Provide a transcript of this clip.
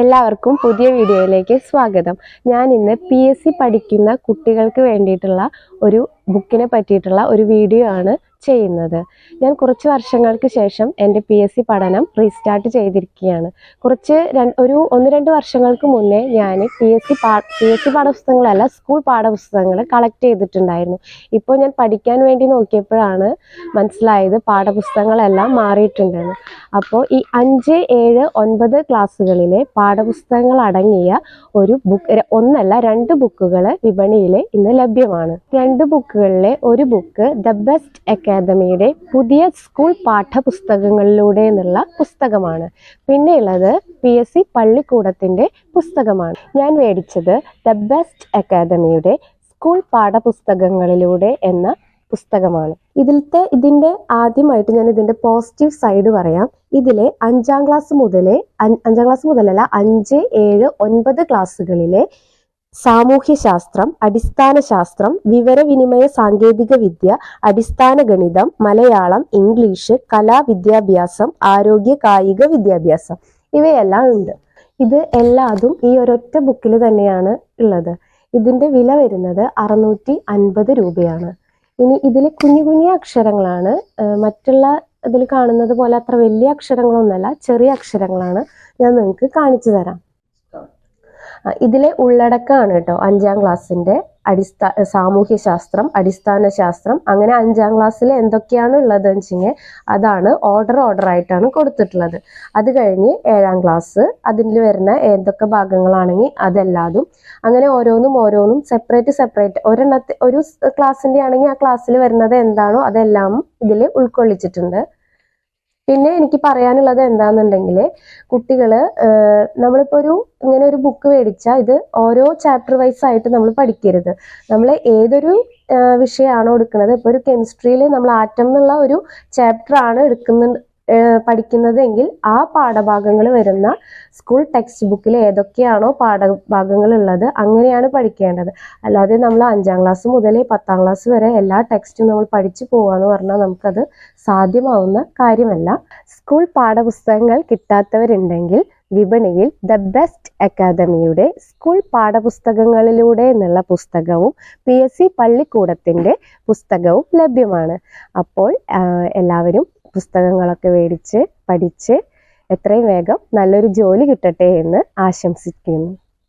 എല്ലാവർക്കും പുതിയ വീഡിയോയിലേക്ക് സ്വാഗതം. ഞാൻ ഇന്ന് പി എസ് സി പഠിക്കുന്ന കുട്ടികൾക്ക് വേണ്ടിയിട്ടുള്ള ഒരു ബുക്കിനെ പറ്റിയിട്ടുള്ള ഒരു വീഡിയോ ആണ് ചെയ്യുന്നത്. ഞാൻ കുറച്ച് വർഷങ്ങൾക്ക് ശേഷം എന്റെ പി എസ് സി പഠനം റീസ്റ്റാർട്ട് ചെയ്തിരിക്കുകയാണ്. കുറച്ച് ഒരു ഒന്ന് രണ്ട് വർഷങ്ങൾക്ക് മുന്നേ ഞാൻ പി എസ് സി പാ പി എസ് സി പാഠപുസ്തകങ്ങളല്ല സ്കൂൾ പാഠപുസ്തകങ്ങൾ കളക്ട് ചെയ്തിട്ടുണ്ടായിരുന്നു. ഇപ്പോൾ ഞാൻ പഠിക്കാൻ വേണ്ടി നോക്കിയപ്പോഴാണ് മനസ്സിലായത് പാഠപുസ്തകങ്ങളെല്ലാം മാറിയിട്ടുണ്ടെന്ന്. അപ്പോൾ ഈ അഞ്ച് ഏഴ് ഒൻപത് ക്ലാസ്സുകളിലെ പാഠപുസ്തകങ്ങൾ അടങ്ങിയ ഒരു ബുക്ക് ഒന്നല്ല രണ്ട് ബുക്കുകൾ വിപണിയിൽ ഇന്ന് ലഭ്യമാണ്. രണ്ട് ബുക്കുകളിലെ ഒരു ബുക്ക് ദ ബെസ്റ്റ് അക്കാദമിയുടെ പുതിയ സ്കൂൾ പാഠപുസ്തകങ്ങളിലൂടെ എന്നുള്ള പുസ്തകമാണ്. പിന്നെയുള്ളത് പി എസ് സി പള്ളിക്കൂടത്തിന്റെ പുസ്തകമാണ്. ഞാൻ മേടിച്ചത് ദ ബെസ്റ്റ് അക്കാദമിയുടെ സ്കൂൾ പാഠപുസ്തകങ്ങളിലൂടെ എന്ന പുസ്തകമാണ്. ഇതിലത്തെ ഇതിന്റെ ആദ്യമായിട്ട് ഞാൻ ഇതിന്റെ പോസിറ്റീവ് സൈഡ് പറയാം. ഇതിലെ അഞ്ചാം ക്ലാസ് മുതലേ അഞ്ചാം ക്ലാസ് മുതലല്ല അഞ്ച് ഏഴ് ഒൻപത് ക്ലാസ്സുകളിലെ സാമൂഹ്യശാസ്ത്രം അടിസ്ഥാന ശാസ്ത്രം വിവരവിനിമയ സാങ്കേതിക വിദ്യ അടിസ്ഥാന ഗണിതം മലയാളം ഇംഗ്ലീഷ് കലാ വിദ്യാഭ്യാസം ആരോഗ്യ കായിക വിദ്യാഭ്യാസം ഇവയെല്ലാം ഉണ്ട്. ഇത് എല്ലാതും ഈ ഒരൊറ്റ ബുക്കിൽ തന്നെയാണ് ഉള്ളത്. ഇതിന്റെ വില വരുന്നത് അറുന്നൂറ്റി അൻപത് രൂപയാണ്. ഇനി ഇതിൽ കുഞ്ഞു കുഞ്ഞു അക്ഷരങ്ങളാണ്. മറ്റുള്ള ഇതിൽ കാണുന്നത് പോലെ അത്ര വലിയ അക്ഷരങ്ങളൊന്നുമല്ല ചെറിയ അക്ഷരങ്ങളാണ് ഞാൻ നിങ്ങൾക്ക് കാണിച്ചു തരാം. ഇതിലെ ഉള്ളടക്കമാണ് കേട്ടോ. അഞ്ചാം ക്ലാസ്സിന്റെ അടിസ്ഥാന സാമൂഹ്യ ശാസ്ത്രം അടിസ്ഥാന ശാസ്ത്രം. അങ്ങനെ അഞ്ചാം ക്ലാസ്സിൽ എന്തൊക്കെയാണ് ഉള്ളത് വെച്ചെങ്കിൽ അതാണ് ഓർഡർ ഓർഡർ ആയിട്ടാണ് കൊടുത്തിട്ടുള്ളത്. അത് കഴിഞ്ഞ് ഏഴാം ക്ലാസ് അതിൽ വരുന്ന ഏതൊക്കെ ഭാഗങ്ങളാണെങ്കിൽ അതെല്ലാതും അങ്ങനെ ഓരോന്നും ഓരോന്നും സെപ്പറേറ്റ് സെപ്പറേറ്റ് ഒരെണ്ണത്തെ ഒരു ക്ലാസ്സിന്റെ ആണെങ്കിൽ ആ ക്ലാസ്സിൽ വരുന്നത് എന്താണോ അതെല്ലാം ഇതിൽ ഉൾക്കൊള്ളിച്ചിട്ടുണ്ട്. പിന്നെ എനിക്ക് പറയാനുള്ളത് എന്താണെന്നുണ്ടെങ്കിൽ കുട്ടികൾ നമ്മളിപ്പോൾ ഒരു ഇങ്ങനെ ഒരു ബുക്ക് മേടിച്ചാൽ ഇത് ഓരോ ചാപ്റ്റർ വൈസ് ആയിട്ട് നമ്മൾ പഠിക്കരുത്. നമ്മൾ ഏതൊരു വിഷയമാണോ എടുക്കുന്നത് ഇപ്പോൾ ഒരു കെമിസ്ട്രിയിൽ നമ്മൾ ആറ്റം എന്നുള്ള ഒരു ചാപ്റ്റർ ആണ് എടുക്കുന്ന ആ, പഠിക്കുന്നതെങ്കിൽ ആ പാഠഭാഗങ്ങൾ വരുന്ന സ്കൂൾ ടെക്സ്റ്റ് ബുക്കിൽ ഏതൊക്കെയാണോ പാഠഭാഗങ്ങൾ ഉള്ളത് അങ്ങനെയാണ് പഠിക്കേണ്ടത്. അല്ലാതെ നമ്മൾ അഞ്ചാം ക്ലാസ് മുതൽ പത്താം ക്ലാസ് വരെ എല്ലാ ടെക്സ്റ്റും നമ്മൾ പഠിച്ചു പോവാന്ന് പറഞ്ഞാൽ നമുക്കത് സാധ്യമാവുന്ന കാര്യമല്ല. സ്കൂൾ പാഠപുസ്തകങ്ങൾ കിട്ടാത്തവരുണ്ടെങ്കിൽ വിപണിയിൽ ദ ബെസ്റ്റ് അക്കാദമിയുടെ സ്കൂൾ പാഠപുസ്തകങ്ങളിലൂടെ എന്നുള്ള പുസ്തകവും പി എസ് സി പള്ളിക്കൂടത്തിന്റെ പുസ്തകവും ലഭ്യമാണ്. അപ്പോൾ എല്ലാവരും പുസ്തകങ്ങളൊക്കെ മേടിച്ച് പഠിച്ച് എത്രയും വേഗം നല്ലൊരു ജോലി കിട്ടട്ടെ എന്ന് ആശംസിക്കുന്നു.